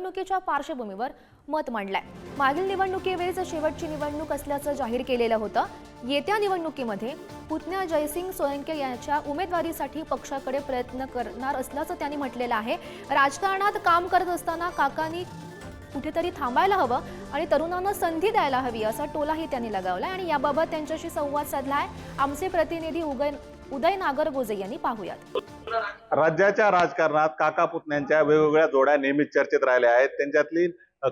निवडणुकीच्या पार्श्वभूमीवर मत मांडलाय. मागील निवडणुकीवेळीच शेवटची निवडणूक असल्याचं जाहीर केलेलं होतं. येत्या निवडणुकीमध्ये पुतण्या जयसिंग सोयंके यांच्या उमेदवारीसाठी पक्षाकडे प्रयत्न करणार असल्याचं त्यांनी म्हटलेलं आहे. राजकारणात काम करत असताना काकांनी कुठेतरी थांबायला हवं आणि तरुणांना संधी द्यायला हवी असा टोलाही त्यांनी लगावलाय आणि याबाबत त्यांच्याशी संवाद साधलाय. आमचे प्रतिनिधी उगय उदय नागरगोजे यांनी पाहूयात. राज्याच्या राजकारणात काका पुतण्यांच्या वेगवेगळ्या जोड्या नेहमीच चर्चेत राहिल्या आहेत. त्यांच्यातली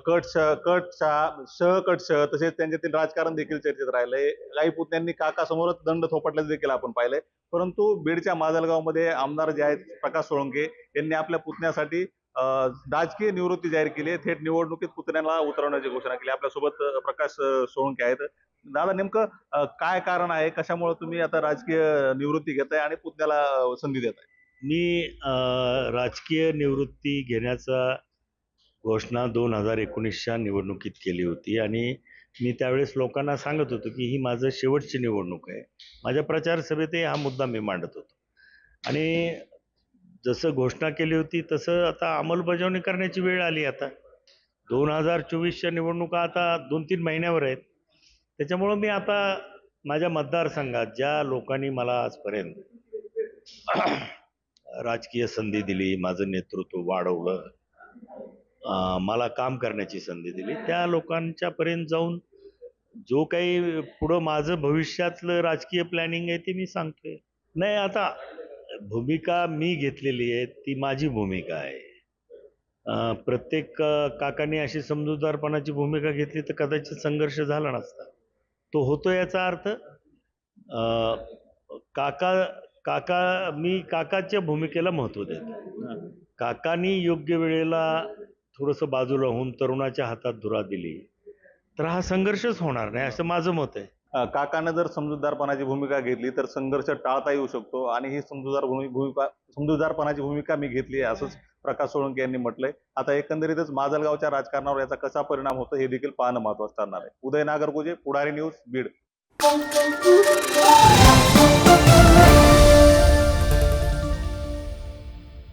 कट श कट शा श कट श तसेच त्यांच्यातील राजकारण देखील चर्चेत राहिलंय काही पुतण्यांनी काका समोरच दंड थोपटल्याचं देखील आपण पाहिलंय. परंतु बीडच्या माजलगावमध्ये आमदार जे आहेत प्रकाश सोळंके यांनी आपल्या पुतण्यासाठी राजकीय निवृत्ती जाहीर केली आहे. थेट निवडणुकीत पुतण्याला उतरवण्याची घोषणा केली आपल्यासोबत प्रकाश सोळंके आहेत. दादा नेमकं काय कारण आहे? कशामुळे तुम्ही आता राजकीय निवृत्ती घेताय आणि पुतण्याला संधी देताय? मी राजकीय निवृत्ती घेण्याचा घोषणा दोन हजार एकोणीसच्या निवडणुकीत केली होती आणि मी त्यावेळेस लोकांना सांगत होतो की ही माझं शेवटची निवडणूक आहे. माझ्या प्रचार सभेतही हा मुद्दा मी मांडत होतो. आणि जसं घोषणा केली होती तसं आता अंमलबजावणी करण्याची वेळ आली आता. दोन हजार चोवीसच्या निवडणुका आता दोन तीन महिन्यावर आहेत. त्याच्यामुळं मी आता माझ्या मतदारसंघात ज्या लोकांनी मला आजपर्यंत राजकीय संधी दिली माझं नेतृत्व वाढवलं मला काम करण्याची संधी दिली. त्या लोकांच्या पर्यंत जाऊन जो काही पुढं माझं भविष्यातलं राजकीय प्लॅनिंग आहे ते मी सांगतोय. नाही आता भूमिका मी घेतलेली आहे ती माझी भूमिका आहे. प्रत्येक काकांनी अशी समजूतदारपणाची भूमिका घेतली तर कदाचित संघर्ष झाला नसता. तो होतो याचा अर्थ काका काका मी काकाच्या भूमिकेला महत्त्व देतो. काकांनी योग्य वेळेला थोडंसं बाजूला होऊन तरुणाच्या हातात धुरा दिली तर हा संघर्षच होणार नाही असं माझं मत आहे. काकानं जर समजूतदारपणाची भूमिका घेतली तर संघर्ष टाळता येऊ शकतो आणि ही समजूतदार भूमि- भूमिका समजूतदारपणाची भूमिका मी घेतली आहे असंच प्रकाश सोळंके यांनी म्हटलंय. आता एकंदरीतच माजलगावच्या राजकारणावर याचा कसा परिणाम होतो हे देखील पाहणं महत्वाचं ठरणार आहे. उदय नागरगोजे पुढारी न्यूज बीड.